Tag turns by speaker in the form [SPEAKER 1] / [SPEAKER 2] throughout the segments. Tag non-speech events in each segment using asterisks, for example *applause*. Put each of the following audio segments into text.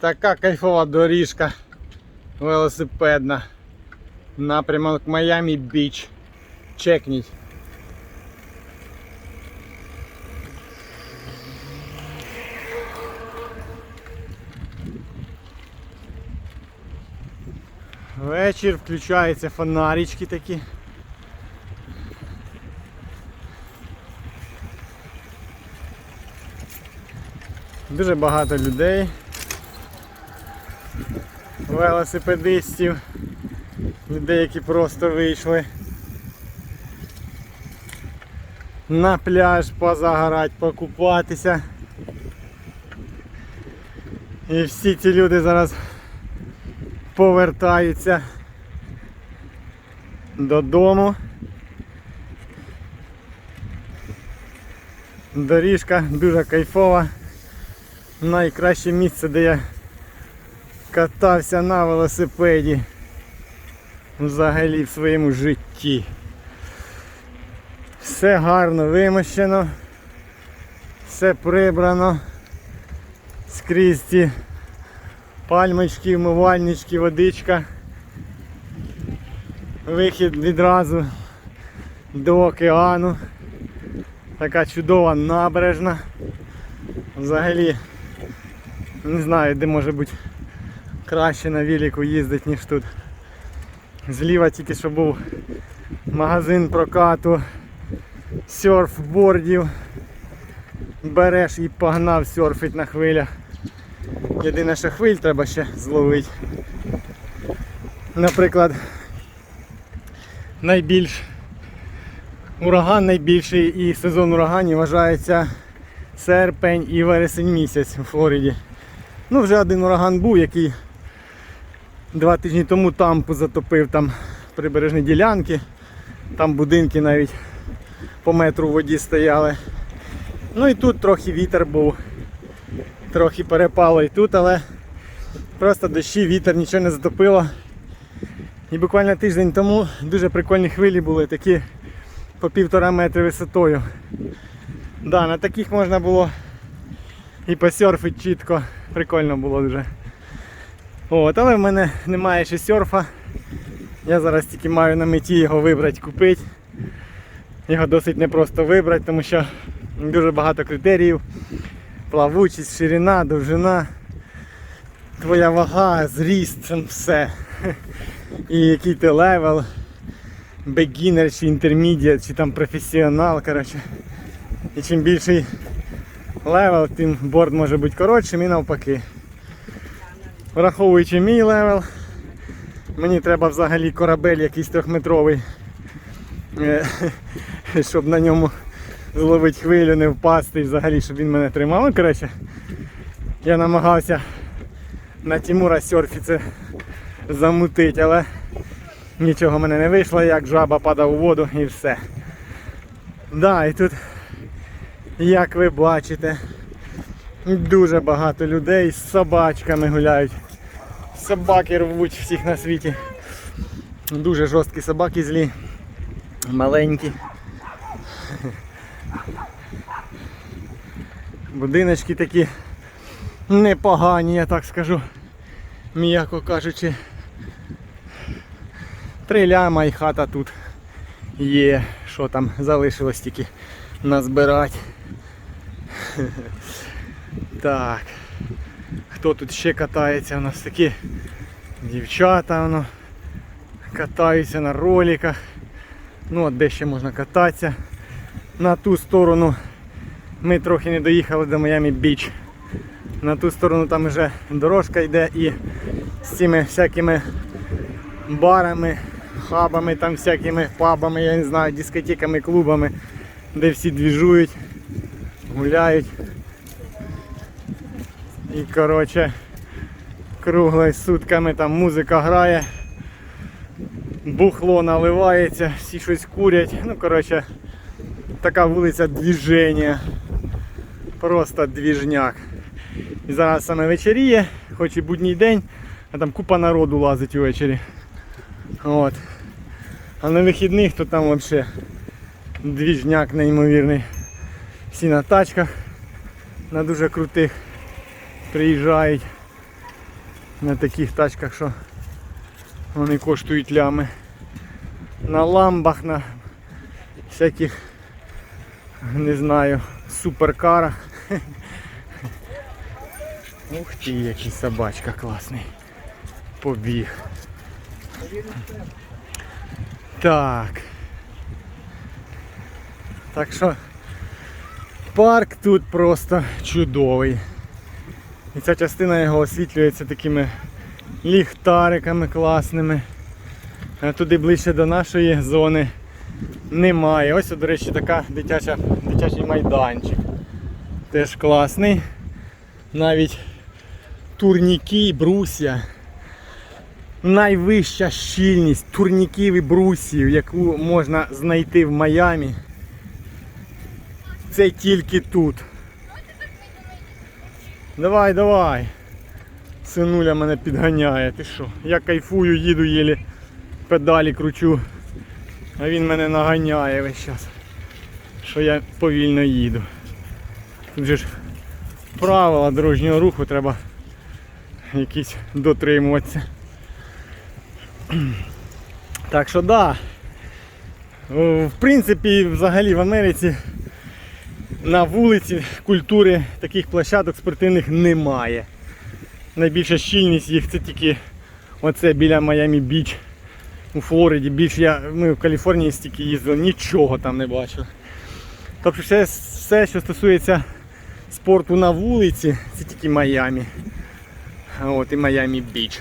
[SPEAKER 1] Така кайфова доріжка велосипедна. Напрямок Майами Біч. Чекніть. Вечір включаються фонарички такі. Дуже багато людей, велосипедистів, людей, які просто вийшли на пляж позагорати, покупатися. І всі ці люди зараз повертаються додому. Доріжка дуже кайфова. Найкраще місце, де я катався на велосипеді взагалі в своєму житті. Все гарно вимощено, все прибрано. Скрізь ці пальмочки, вмивальнички, водичка. Вихід відразу до океану. Така чудова набережна. Взагалі не знаю, де може бути краще на велику їздити, ніж тут. Зліва тільки що був магазин прокату серфбордів. Береш і погнав серфить на хвилях. Єдине, що хвиль треба ще зловити. Наприклад, найбільш ураган найбільший і сезон ураганів вважається серпень і вересень місяць у Флориді. Ну, вже один ураган був, який два тижні тому тампу затопив там прибережні ділянки. Там будинки навіть по метру в воді стояли. Ну і тут трохи вітер був. Трохи перепало і тут, але просто дощі, вітер, нічого не затопило. І буквально тиждень тому дуже прикольні хвилі були, такі по півтора метри висотою. Да, на таких можна було і посерфити чітко. Прикольно було дуже. От, але в мене немає ще серфа. Я зараз тільки маю на меті його вибрати, купити. Його досить непросто вибрати, тому що дуже багато критеріїв. Плавучість, ширина, довжина, твоя вага, зріст, там все. І який ти левел, beginner чи intermediate, чи там професіонал, коротше. І чим більший левел, тим борт може бути коротшим і навпаки. Враховуючи мій левел, мені треба взагалі корабель якийсь трьохметровий, е, *laughs* щоб на ньому зловити хвилю, не впасти і взагалі, щоб він мене тримав. Ну, коротше, я намагався на Тимура серфі це замутити, але нічого в мене не вийшло, як жаба падав у воду і все. Да, і тут, як ви бачите, дуже багато людей з собачками гуляють. Собаки рвуть всіх на світі. Дуже жорсткі собаки злі, маленькі. Будиночки такі непогані, я так скажу, м'яко кажучи. Три ляма і хата тут є, що там залишилось тільки назбирати. *laughs* Так. Хто тут ще катається? У нас такі дівчата воно катаються на роликах. Ну от де ще можна кататися. На ту сторону ми трохи не доїхали до Майами Біч. На ту сторону там вже дорожка йде і з цими всякими барами, хабами, там всякими пабами, я не знаю, дискотеками, клубами, де всі двіжують, гуляють. І коротше круглими сутками там музика грає, бухло наливається, всі щось курять. Ну коротше така вулиця двіження. Просто двіжняк. І зараз саме вечеріє, хоч і будній день, а там купа народу лазить увечері. От. А на вихідних то там взагалі двіжняк неймовірний. Всі на тачках, на дуже крутих приїжджають. на таких тачках, що вони коштують лями. На ламбах, на всяких, не знаю, суперкарах. Ух ти, який собачка класний. Побіг. Так. Так що парк тут просто чудовий. І ця частина його освітлюється такими ліхтариками класними. Туди ближче до нашої зони немає. Ось, до речі, така дитяча, дитячий майданчик. Теж класний. Навіть турніки і брусья. Найвища щільність турніків і брусів, яку можна знайти в Майамі. Це тільки тут. Давай, давай. Синуля мене підганяє. Ти що? Я кайфую, їду єлі педалі кручу. А він мене наганяє весь час. Що я повільно їду. Тут же ж правила дорожнього руху треба якісь дотримуватися. Так що да. В принципі, взагалі в Америці на вулиці культури таких площадок спортивних немає. Найбільша щільність їх це тільки оце біля Майами Біч у Флориді. Більш я, ми в Каліфорнії стільки їздили, нічого там не бачив. Тобто все, все, що стосується спорту на вулиці, це тільки Майамі. От і Майами Біч.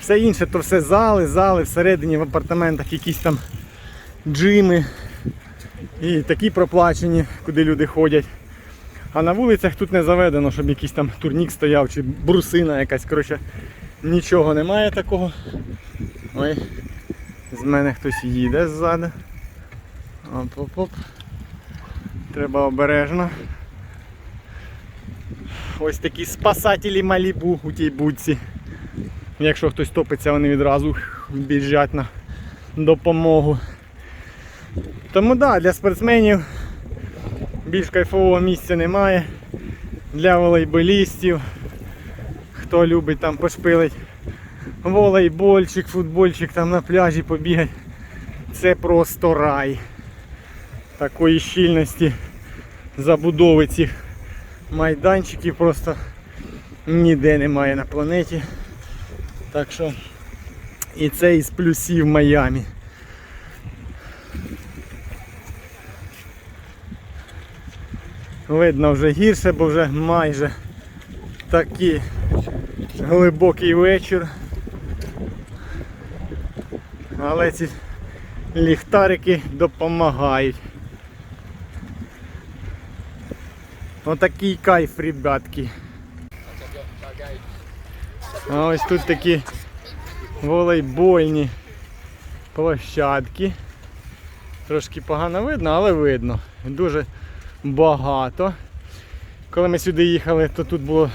[SPEAKER 1] Все інше то все зали, зали, всередині в апартаментах якісь там джими і такі проплачені, куди люди ходять. А на вулицях тут не заведено, щоб якийсь там турнік стояв чи брусина якась. Коротше, нічого немає такого. Ой, з мене хтось їде ззаду. Оп-оп-оп. Треба обережно. Ось такі спасателі Малібу у тій будці. Якщо хтось топиться, вони відразу біжать на допомогу. Тому да, для спортсменів більш кайфового місця немає. Для волейболістів, хто любить там пошпилить волейбольчик, футбольчик там на пляжі побігати. Це просто рай. Такої щільності забудови цих майданчиків просто ніде немає на планеті. Так що і це із плюсів Майамі. Видно вже гірше, бо вже майже такий глибокий вечір. Але ці ліхтарики допомагають. Отакий кайф, ребятки. А ось тут такі волейбольні площадки. Трошки погано видно, але видно. Дуже багато. Коли ми сюди їхали, то тут було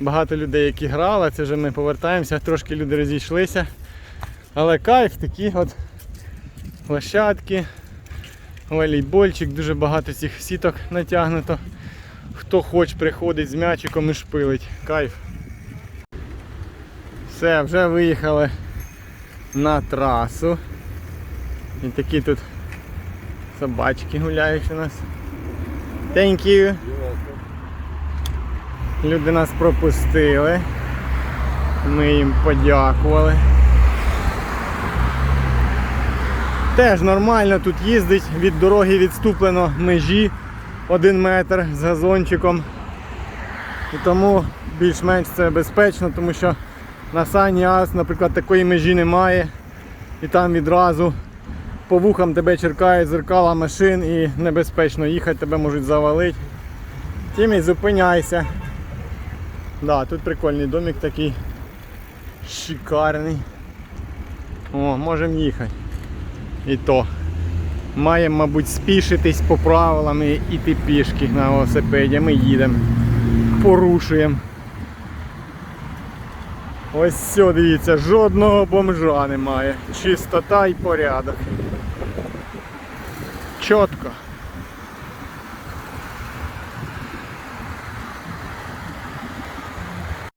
[SPEAKER 1] багато людей, які грали. Це вже ми повертаємося, трошки люди розійшлися. Але кайф такі от площадки, волейбольчик, дуже багато цих сіток натягнуто. Хто хоч приходить з м'ячиком і шпилить. Кайф. Все, вже виїхали на трасу. І такі тут собачки гуляють у нас. Thank you. Люди нас пропустили. Ми їм подякували. Теж нормально тут їздить, від дороги відступлено межі один метр з газончиком. І тому більш-менш це безпечно, тому що на Сані Ас, наприклад, такої межі немає. І там відразу по вухам тебе черкають зеркала машин і небезпечно їхати, тебе можуть завалити. Тим зупиняйся. Да, тут прикольний домик такий шикарний. О, можемо їхати. І то. Маємо, мабуть, спішитись по правилам і йти пішки на велосипеді. Ми їдемо, порушуємо. Ось все, дивіться, жодного бомжа немає. Чистота і порядок. Чітко.